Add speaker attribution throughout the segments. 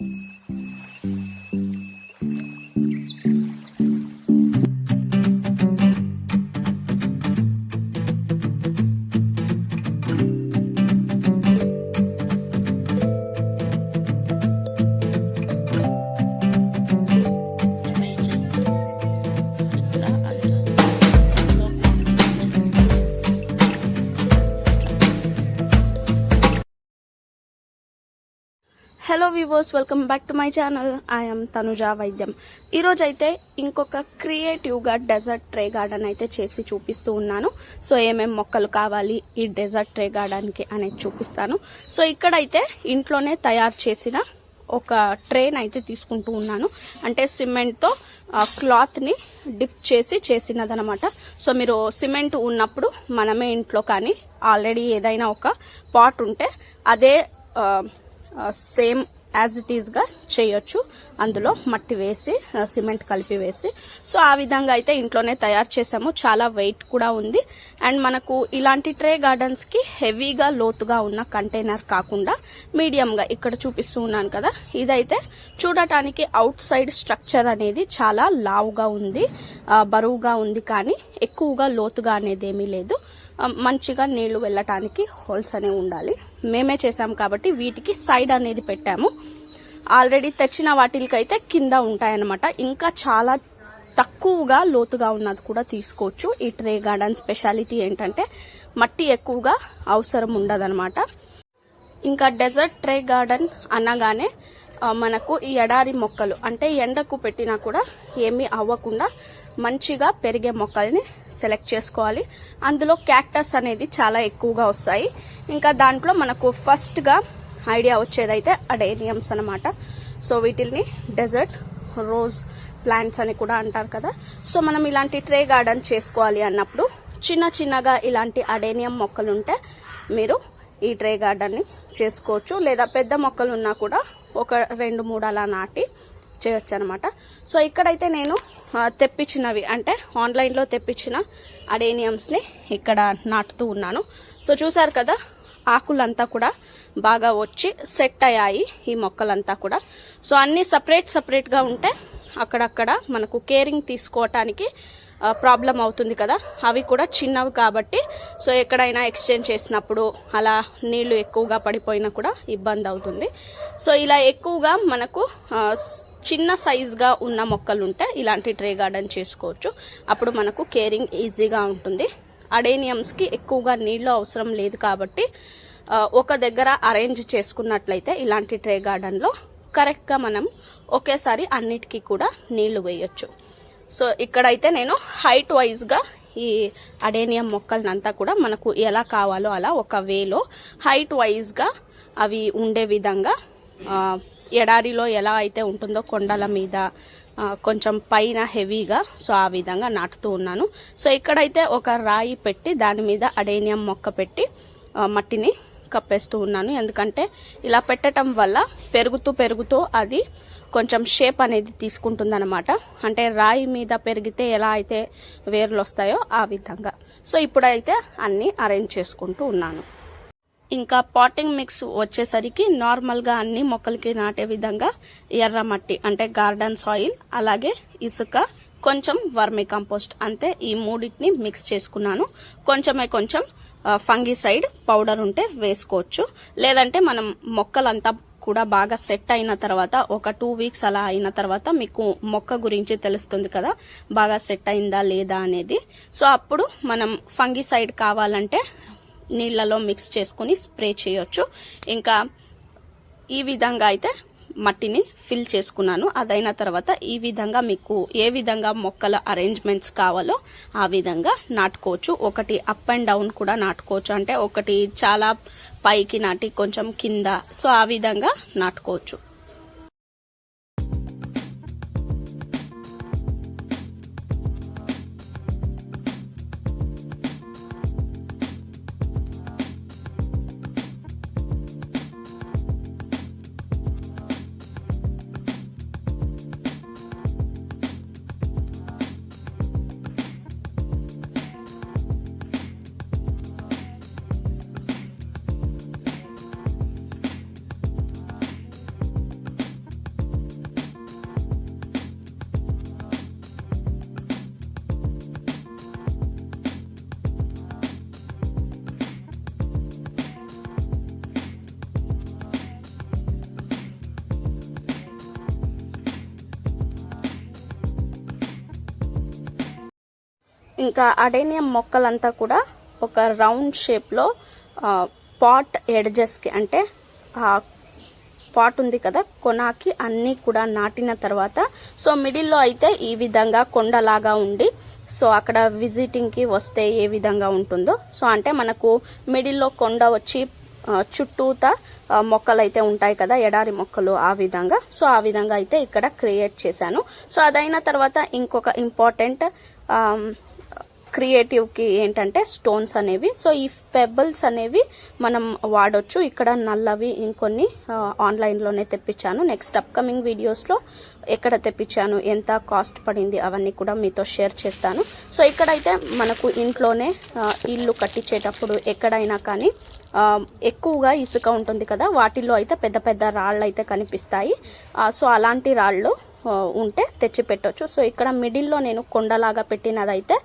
Speaker 1: Thank you. Hello viewers welcome back to my channel I'm Tanuja వైద్యం ఈరోజు అయితే ఇంకొక క్రియేటివ్గా డెజర్ట్ ట్రే గార్డెన్ అయితే చేసి చూపిస్తూ ఉన్నాను. సో ఏమేమి మొక్కలు కావాలి ఈ డెజర్ట్ ట్రే గార్డెన్కి అనేది చూపిస్తాను. సో ఇక్కడైతే ఇంట్లోనే తయారు చేసిన ఒక ట్రేన్ అయితే తీసుకుంటూ ఉన్నాను. అంటే సిమెంట్తో క్లాత్ని డిప్ చేసి చేసినదనమాట. సో మీరు సిమెంట్ ఉన్నప్పుడు మనమే ఇంట్లో కానీ ఆల్రెడీ ఏదైనా ఒక పాట్ ఉంటే అదే సేమ్ యాజ్ ఇట్ ఈస్గా చేయొచ్చు. అందులో మట్టి వేసి సిమెంట్ కలిపి వేసి. సో ఆ విధంగా అయితే ఇంట్లోనే తయారు చేసాము చాలా వెయిట్ కూడా ఉంది. అండ్ మనకు ఇలాంటి ట్రే గార్డెన్స్కి హెవీగా లోతుగా ఉన్న కంటైనర్ కాకుండా మీడియంగా ఇక్కడ చూపిస్తూ ఉన్నాను కదా. ఇదైతే చూడటానికి అవుట్ సైడ్ స్ట్రక్చర్ అనేది చాలా లావుగా ఉంది. బరువుగా ఉంది కానీ ఎక్కువగా లోతుగా అనేది ఏమీ లేదు. మంచిగా నీళ్ళు వెళ్ళటానికి హోల్స్ అనేవి ఉండాలి. మేమే చేసాం కాబట్టి వీటికి సైడ్ అనేది పెట్టాము. ఆల్రెడీ తెచ్చిన వాటికైతే కింద ఉంటాయన్నమాట. ఇంకా చాలా తక్కువగా లోతుగా ఉన్నది కూడా తీసుకోవచ్చు. ఈ ట్రే గార్డెన్ స్పెషాలిటీ ఏంటంటే మట్టి ఎక్కువగా అవసరం ఉండదన్నమాట. ఇంకా డెజర్ట్ ట్రే గార్డెన్ అనగానే మనకు ఈ ఎడారి మొక్కలు అంటే ఎండకు పెట్టినా కూడా ఏమీ అవ్వకుండా మంచిగా పెరిగే మొక్కల్ని సెలెక్ట్ చేసుకోవాలి. అందులో క్యాక్టస్ అనేది చాలా ఎక్కువగా వస్తాయి. ఇంకా దాంట్లో మనకు ఫస్ట్గా ఐడియా వచ్చేదైతే అడేనియమ్స్ అనమాట సో వీటిల్ని డెజర్ట్ రోజ్ ప్లాంట్స్ అని కూడా అంటారు కదా. సో మనం ఇలాంటి ట్రే గార్డెన్ చేసుకోవాలి అన్నప్పుడు చిన్న చిన్నగా ఇలాంటి అడేనియం మొక్కలు ఉంటే మీరు ఈ ట్రే గార్డెన్ని చేసుకోవచ్చు. లేదా పెద్ద మొక్కలు ఉన్నా కూడా ఒక రెండు మూడు అలా నాటి చేయొచ్చు అనమాట సో ఇక్కడైతే నేను తెప్పించినవి అంటే ఆన్లైన్లో తెప్పించిన అడేనియమ్స్ని ఇక్కడ నాటుతూ ఉన్నాను. సో చూసారు కదా ఆకులంతా కూడా బాగా వచ్చి సెట్ అయ్యాయి ఈ మొక్కలంతా కూడా. సో అన్నీ సపరేట్ సపరేట్గా ఉంటే అక్కడక్కడ మనకు కేరింగ్ తీసుకోవటానికి ప్రాబ్లం అవుతుంది కదా. అవి కూడా చిన్నవి కాబట్టి సో ఎక్కడైనా ఎక్స్చేంజ్ చేసినప్పుడు అలా నీళ్ళు ఎక్కువగా పడిపోయినా కూడా ఇబ్బంది అవుతుంది. సో ఇలా ఎక్కువగా మనకు చిన్న సైజ్గా ఉన్న మొక్కలు ఉంటే ఇలాంటి ట్రే గార్డెన్ చేసుకోవచ్చు. అప్పుడు మనకు కేరింగ్ ఈజీగా ఉంటుంది. అడేనియమ్స్కి ఎక్కువగా నీళ్ళు అవసరం లేదు కాబట్టి ఒక దగ్గర అరేంజ్ చేసుకున్నట్లయితే ఇలాంటి ట్రే గార్డెన్లో కరెక్ట్గా మనం ఒకేసారి అన్నిటికీ కూడా నీళ్ళు వేయొచ్చు. సో ఇక్కడైతే నేను హైట్ వైజ్గా ఈ అడేనియం మొక్కలనంతా కూడా మనకు ఎలా కావాలో అలా ఒక వేలో హైట్ వైజ్గా అవి ఉండే విధంగా ఎడారిలో ఎలా అయితే ఉంటుందో కొండల మీద కొంచెం పైన హెవీగా సో ఆ విధంగా నాటుతూ ఉన్నాను. సో ఇక్కడైతే ఒక రాయి పెట్టి దాని మీద అడేనియం మొక్క పెట్టి మట్టిని కప్పేస్తూ ఉన్నాను. ఎందుకంటే ఇలా పెట్టడం వల్ల పెరుగుతూ పెరుగుతూ అది కొంచెం షేప్ అనేది తీసుకుంటుందన్నమాట. అంటే రాయి మీద పెరిగితే ఎలా అయితే వేర్లు వస్తాయో ఆ విధంగా. సో ఇప్పుడైతే అన్నీ అరేంజ్ చేసుకుంటూ ఉన్నాను. ఇంకా పాటింగ్ మిక్స్ వచ్చేసరికి నార్మల్గా అన్ని మొక్కలకి నాటే విధంగా ఎర్ర మట్టి అంటే గార్డెన్ సాయిల్ అలాగే ఇసుక కొంచెం వర్మి కంపోస్ట్ అంతే ఈ మూడింటిని మిక్స్ చేసుకున్నాను. కొంచెమే కొంచెం ఫంగిసైడ్ పౌడర్ ఉంటే వేసుకోవచ్చు. లేదంటే మనం మొక్కలంతా కూడా బాగా సెట్ అయిన తర్వాత ఒక టూ వీక్స్ అలా అయిన తర్వాత మీకు మొక్క గురించి తెలుస్తుంది కదా బాగా సెట్ అయిందా లేదా అనేది. సో అప్పుడు మనం ఫంగిసైడ్ కావాలంటే నీళ్ళలో మిక్స్ చేసుకుని స్ప్రే చేయొచ్చు. ఇంకా ఈ విధంగా అయితే మట్టిని ఫిల్ చేసుకున్నాను. అదైన తర్వాత ఈ విధంగా మీకు ఏ విధంగా మొక్కల అరేంజ్మెంట్స్ కావాలో ఆ విధంగా నాటుకోవచ్చు. ఒకటి అప్ అండ్ డౌన్ కూడా నాటుకోవచ్చు. అంటే ఒకటి చాలా పైకి నాటి కొంచెం కింద. సో ఆ విధంగా నాటుకోవచ్చు. ఇంకా అడేనియం మొక్కలంతా కూడా ఒక రౌండ్ షేప్లో పాట్ ఎడ్జెస్కి అంటే ఆ పాట్ ఉంది కదా కొనాకి అన్నీ కూడా నాటిన తర్వాత సో మిడిల్లో అయితే ఈ విధంగా కొండలాగా ఉండి సో అక్కడ విజిటింగ్కి వస్తే ఏ విధంగా ఉంటుందో సో అంటే మనకు మిడిల్లో కొండ వచ్చి చుట్టూత చుట్టూతా మొక్కలు అయితే ఉంటాయి కదా ఎడారి మొక్కలు ఆ విధంగా సో ఆ విధంగా అయితే ఇక్కడ క్రియేట్ చేశాను. సో అదైన తర్వాత ఇంకొక ఇంపార్టెంట్ క్రియేటివ్కి ఏంటంటే స్టోన్స్ అనేవి. సో ఈ పెబల్స్ అనేవి మనం వాడొచ్చు. ఇక్కడ నల్లవి ఇంకొన్ని ఆన్లైన్లోనే తెప్పించాను. నెక్స్ట్ అప్కమింగ్ వీడియోస్లో ఎక్కడ తెప్పించాను ఎంత కాస్ట్ పడింది అవన్నీ కూడా మీతో షేర్ చేస్తాను. సో ఇక్కడైతే మనకు ఇంట్లోనే ఇల్లు కట్టించేటప్పుడు ఎక్కడైనా కానీ ఎక్కువగా ఇసుక ఉంటుంది కదా వాటిల్లో అయితే పెద్ద పెద్ద రాళ్ళు అయితే కనిపిస్తాయి సో అలాంటి రాళ్ళు ఉంటే తెచ్చి పెట్టొచ్చు. సో ఇక్కడ మిడిల్లో నేను కొండలాగా పెట్టినదైతే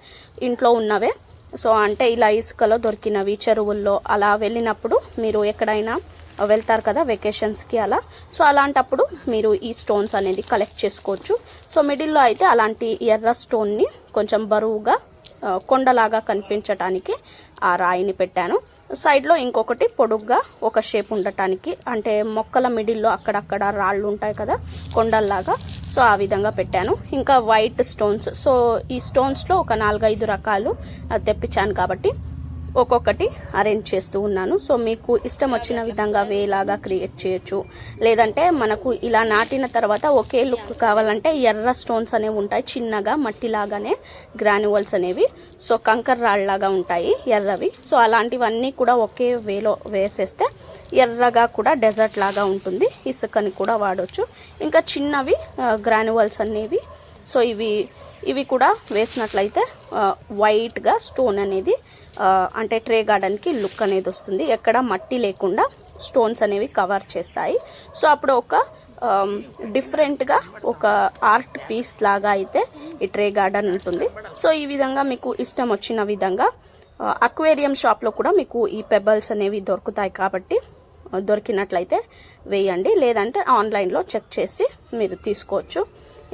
Speaker 1: ఇంట్లో ఉన్నవే. సో అంటే ఇలా ఇసుకలో దొరికినవి చెరువుల్లో అలా వెళ్ళినప్పుడు మీరు ఎక్కడైనా వెళ్తారు కదా వెకేషన్స్కి అలా. సో అలాంటప్పుడు మీరు ఈ స్టోన్స్ అనేది కలెక్ట్ చేసుకోవచ్చు. సో మిడిల్లో అయితే అలాంటి ఎర్ర స్టోన్ని కొంచెం బరువుగా కొండలాగా కనిపించటానికి ఆ రాయిని పెట్టాను. సైడ్లో ఇంకొకటి పొడుగ్గా ఒక షేప్ ఉండటానికి అంటే మొక్కల మిడిల్లో అక్కడక్కడ రాళ్ళు ఉంటాయి కదా కొండల్లాగా. సో ఆ విధంగా పెట్టాను. ఇంకా వైట్ స్టోన్స్ సో ఈ స్టోన్స్లో ఒక నాలుగైదు రకాలు తెప్పించాను కాబట్టి ఒక్కొక్కటి అరేంజ్ చేస్తూ ఉన్నాను. సో మీకు ఇష్టం వచ్చిన విధంగా వేలాగా క్రియేట్ చేయొచ్చు. లేదంటే మనకు ఇలా నాటిన తర్వాత ఒకే లుక్ కావాలంటే ఎర్ర స్టోన్స్ అనేవి ఉంటాయి. చిన్నగా మట్టిలాగానే గ్రాన్యువల్స్ అనేవి. సో కంకర్ రాళ్ళలాగా ఉంటాయి ఎర్రవి. సో అలాంటివన్నీ కూడా ఒకే వేలో వేసేస్తే ఎర్రగా కూడా డెజర్ట్ లాగా ఉంటుంది. ఇసుకని కూడా వాడొచ్చు. ఇంకా చిన్నవి గ్రాన్యువల్స్ అనేవి. సో ఇవి ఇవి కూడా వేసినట్లయితే వైట్గా స్టోన్ అనేది అంటే ట్రే గార్డెన్కి లుక్ అనేది వస్తుంది. ఎక్కడ మట్టి లేకుండా స్టోన్స్ అనేవి కవర్ చేస్తాయి. సో అప్పుడు ఒక డిఫరెంట్గా ఒక ఆర్ట్ పీస్ లాగా అయితే ఈ ట్రే గార్డెన్ ఉంటుంది. సో ఈ విధంగా మీకు ఇష్టం వచ్చిన విధంగా అక్వేరియం షాప్లో కూడా మీకు ఈ పెబల్స్ అనేవి దొరుకుతాయి కాబట్టి దొరికినట్లయితే వేయండి. లేదంటే ఆన్లైన్లో చెక్ చేసి మీరు తీసుకోవచ్చు.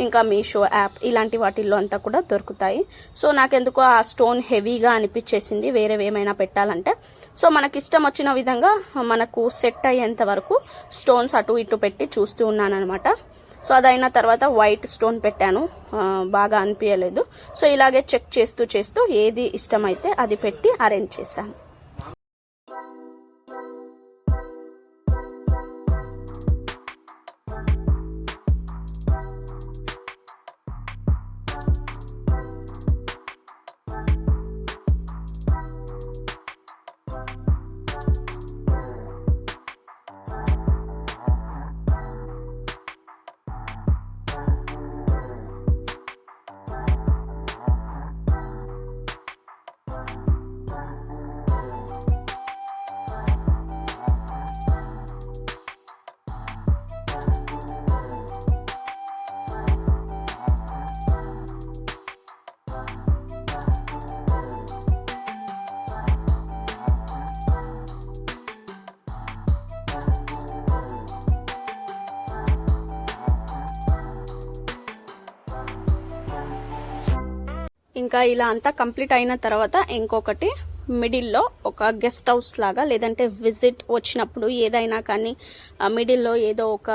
Speaker 1: ఇంకా మీషో యాప్ ఇలాంటి వాటిల్లో అంతా కూడా దొరుకుతాయి. సో నాకెందుకో ఆ స్టోన్ హెవీగా అనిపించేసింది. వేరే ఏమైనా పెట్టాలంటే. సో మనకి ఇష్టం వచ్చిన విధంగా మనకు సెట్ అయ్యేంత వరకు స్టోన్స్ అటు ఇటు పెట్టి చూస్తూ ఉన్నాను అనమాట సో అదైన తర్వాత వైట్ స్టోన్ పెట్టాను. బాగా అనిపించలేదు సో ఇలాగే చెక్ చేస్తూ చేస్తూ ఏది ఇష్టమైతే అది పెట్టి అరేంజ్ చేశాను. ఇంకా ఇలా అంతా కంప్లీట్ అయిన తర్వాత ఇంకొకటి మిడిల్లో ఒక గెస్ట్ హౌస్ లాగా లేదంటే విజిట్ వచ్చినప్పుడు ఏదైనా కానీ మిడిల్లో ఏదో ఒక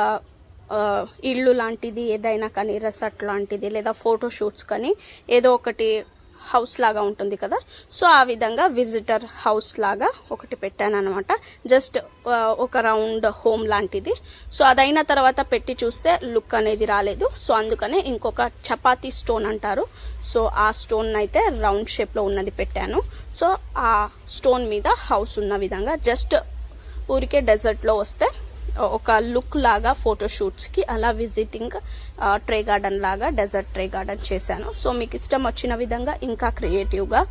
Speaker 1: ఇళ్ళు ఇల్లు లాంటిది ఏదైనా కానీ రెసార్ట్ లాంటిది లేదా ఫోటో షూట్స్ కానీ ఏదో ఒకటి హౌస్ లాగా ఉంటుంది కదా. సో ఆ విధంగా విజిటర్ హౌస్ లాగా ఒకటి పెట్టాను అనమాట జస్ట్ ఒక రౌండ్ హోమ్ లాంటిది. సో అదైన తర్వాత పెట్టి చూస్తే లుక్ అనేది రాలేదు. సో అందుకనే ఇంకొక చపాతీ స్టోన్ అంటారు. సో ఆ స్టోన్ అయితే రౌండ్ షేప్లో ఉన్నది పెట్టాను. సో ఆ స్టోన్ మీద హౌస్ ఉన్న విధంగా జస్ట్ ఊరికే డెజర్ట్లో వస్తే ఒక లుక్ లాగా ఫోటో షూట్స్కి అలా విజిటింగ్ ట్రే గార్డెన్ లాగా డెజర్ట్ ట్రే గార్డెన్ చేశాను. సో మీకు ఇష్టం వచ్చిన విధంగా ఇంకా క్రియేటివ్గా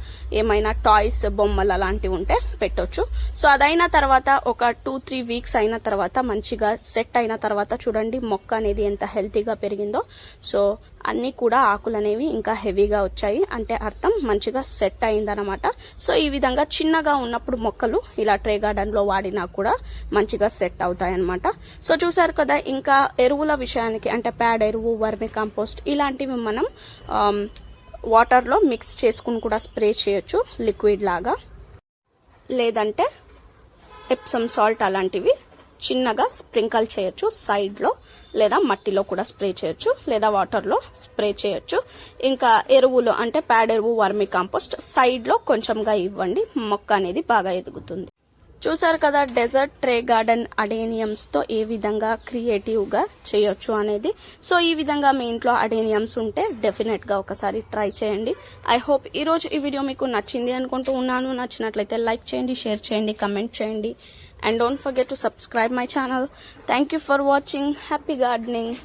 Speaker 1: ఏమైనా టాయ్స్ బొమ్మలు అలాంటివి ఉంటే పెట్టొచ్చు. సో అదైన తర్వాత ఒక టూ త్రీ వీక్స్ అయిన తర్వాత మంచిగా సెట్ అయిన తర్వాత చూడండి మొక్క అనేది ఎంత హెల్తీగా పెరిగిందో. సో అన్ని కూడా ఆకులు అనేవి ఇంకా హెవీగా వచ్చాయి. అంటే అర్థం మంచిగా సెట్ అయిందనమాట సో ఈ విధంగా చిన్నగా ఉన్నప్పుడు మొక్కలు ఇలా ట్రే గార్డెన్లో వాడినా కూడా మంచిగా సెట్ అవుతాయి అనమాట సో చూసారు కదా ఇంకా ఎరువుల విషయానికి అంటే ప్యాడ్ ఎరువు వర్మి కంపోస్ట్ ఇలాంటివి మనం వాటర్లో మిక్స్ చేసుకుని కూడా స్ప్రే చేయొచ్చు లిక్విడ్ లాగా. లేదంటే ఎప్సమ్ సాల్ట్ అలాంటివి చిన్నగా స్ప్రింకల్ చేయొచ్చు సైడ్లో లేదా మట్టిలో కూడా స్ప్రే చేయొచ్చు లేదా వాటర్లో స్ప్రే చేయొచ్చు. ఇంకా ఎరువులు అంటే ప్యాడ్ ఎరువు వర్మి కాంపోస్ట్ సైడ్లో కొంచెంగా ఇవ్వండి మొక్క అనేది బాగా ఎదుగుతుంది. చూసారు కదా డెజర్ట్ ట్రే గార్డెన్ అడేనియమ్స్తో ఏ విధంగా క్రియేటివ్గా చేయొచ్చు అనేది. సో ఈ విధంగా మీ ఇంట్లో అడేనియమ్స్ ఉంటే డెఫినెట్గా ఒకసారి ట్రై చేయండి. ఐ హోప్ ఈరోజు ఈ వీడియో మీకు నచ్చింది అనుకుంటూ ఉన్నాను. నచ్చినట్లయితే లైక్ చేయండి షేర్ చేయండి కమెంట్ చేయండి. and don't forget to subscribe my channel. Thank you for watching. Happy gardening.